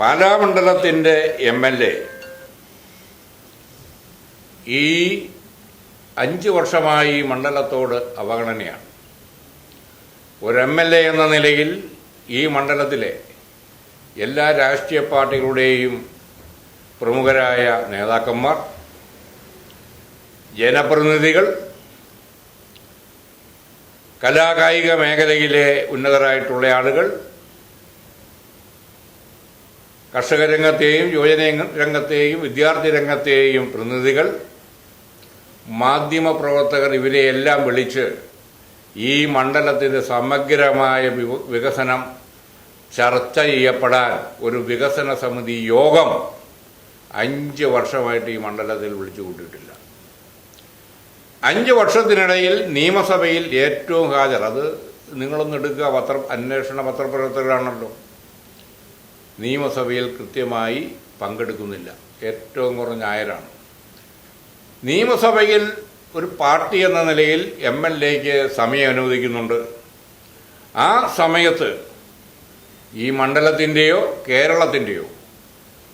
പാലാ മണ്ഡലത്തിന്റെ M L A ഈ അഞ്ച് വർഷമായി മണ്ഡലത്തോട് അവഗണനയാണ്. ഒരു എം എൽ എ എന്ന നിലയിൽ ഈ മണ്ഡലത്തിലെ എല്ലാ രാഷ്ട്രീയ പാർട്ടികളുടെയും പ്രമുഖരായ നേതാക്കന്മാർ ജനപ്രതിനിധികൾ കലാകായിക മേഖലയിലെ ഉന്നതരായിട്ടുള്ള ആളുകൾ കർഷക രംഗത്തെയും യുവജന രംഗത്തെയും വിദ്യാർത്ഥി രംഗത്തെയും പ്രതിനിധികൾ മാധ്യമ മാധ്യമപ്രവർത്തകർ ഇവരെയെല്ലാം വിളിച്ച് ഈ മണ്ഡലത്തിന്റെ സമഗ്രമായ വികസനം ചർച്ച ചെയ്യപ്പെടാൻ ഒരു വികസന സമിതി യോഗം അഞ്ച് വർഷമായിട്ട് ഈ മണ്ഡലത്തിൽ വിളിച്ചു കൂട്ടിയിട്ടില്ല. അഞ്ച് വർഷത്തിനിടയിൽ നിയമസഭയിൽ ഏറ്റവും ഹാജർ. അത് നിങ്ങളൊന്ന് എടുക്കുക. പത്ര അന്വേഷണ പത്രപ്രവർത്തകരാണല്ലോ. നിയമസഭയിൽ കൃത്യമായി പങ്കെടുക്കുന്നില്ല. ഏറ്റവും കുറഞ്ഞ ആയരാണ്. നിയമസഭയിൽ ഒരു പാർട്ടി എന്ന നിലയിൽ എം എൽ എക്ക് സമയം അനുവദിക്കുന്നുണ്ട്. ആ സമയത്ത് ഈ മണ്ഡലത്തിന്റെയോ കേരളത്തിന്റെയോ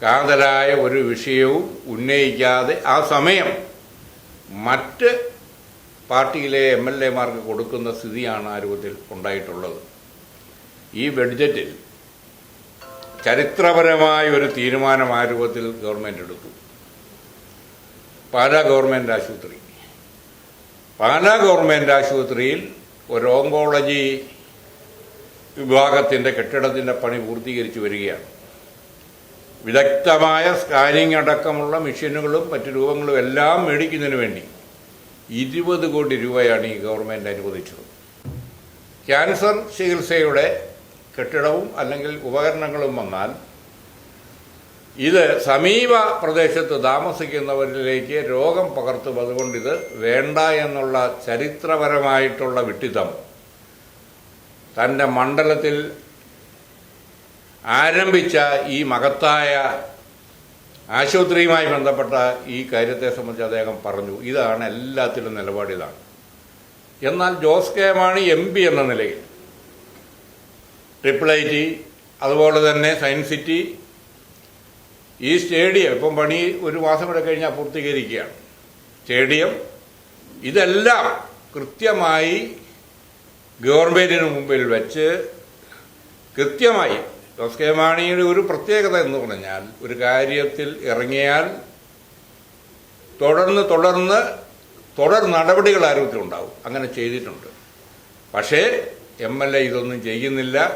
കാതലായ ഒരു വിഷയവും ഉന്നയിക്കാതെ ആ സമയം മറ്റ് പാർട്ടിയിലെ എം എൽ എമാർക്ക് കൊടുക്കുന്ന സ്ഥിതിയാണ് ആ രൂപത്തിൽ ഉണ്ടായിട്ടുള്ളത്. ഈ ബഡ്ജറ്റിൽ ചരിത്രപരമായ ഒരു തീരുമാനം ആ രൂപത്തിൽ ഗവൺമെന്റ് എടുത്തു. പാലാ ഗവൺമെന്റ് ആശുപത്രി. പാലാ ഗവൺമെന്റ് ആശുപത്രിയിൽ ഒരു ഓങ്കോളജി വിഭാഗത്തിന്റെ കെട്ടിടത്തിന്റെ പണി പൂർത്തീകരിച്ചു വരികയാണ്. വിദഗ്ധമായ സ്കാനിംഗ് അടക്കമുള്ള മെഷീനുകളും മറ്റു രൂപങ്ങളും എല്ലാം മേടിക്കുന്നതിന് വേണ്ടി ഇരുപത് കോടി രൂപയാണ് ഈ ഗവൺമെന്റ് അനുവദിച്ചത്. ക്യാൻസർ ചികിത്സയുടെ കെട്ടിടവും അല്ലെങ്കിൽ ഉപകരണങ്ങളും വന്നാൽ ഇത് സമീപ പ്രദേശത്ത് താമസിക്കുന്നവരിലേക്ക് രോഗം പകർത്തും അതുകൊണ്ട് ഇത് വേണ്ട എന്നുള്ള ചരിത്രപരമായിട്ടുള്ള വിട്ടിത്തം തന്റെ മണ്ഡലത്തിൽ ആരംഭിച്ച ഈ മഹത്തായ ആശുപത്രിയുമായി ബന്ധപ്പെട്ട ഈ കാര്യത്തെ സംബന്ധിച്ച് അദ്ദേഹം പറഞ്ഞു ഇതാണ് എല്ലാത്തിലും നിലപാടിതാണ്. എന്നാൽ Jose K Mani M P എന്ന നിലയിൽ ട്രിപ്പിൾ ഐ ടി അതുപോലെ തന്നെ സയൻസ് സിറ്റി ഈ സ്റ്റേഡിയം ഇപ്പം പണി ഒരു മാസം കൂടെ കഴിഞ്ഞാൽ പൂർത്തീകരിക്കുകയാണ്. സ്റ്റേഡിയം ഇതെല്ലാം കൃത്യമായി ഗവൺമെന്റിന് മുമ്പിൽ വെച്ച് കൃത്യമായി ജോസ് കെ മാണിയുടെ ഒരു പ്രത്യേകത എന്ന് പറഞ്ഞാൽ ഒരു കാര്യത്തിൽ ഇറങ്ങിയാൽ തുടർന്ന് തുടർന്ന് തുടർ നടപടികൾ ആരോഗ്യത്തിലുണ്ടാവും. അങ്ങനെ ചെയ്തിട്ടുണ്ട്. പക്ഷേ എം എൽ എ ഇതൊന്നും ചെയ്യുന്നില്ല.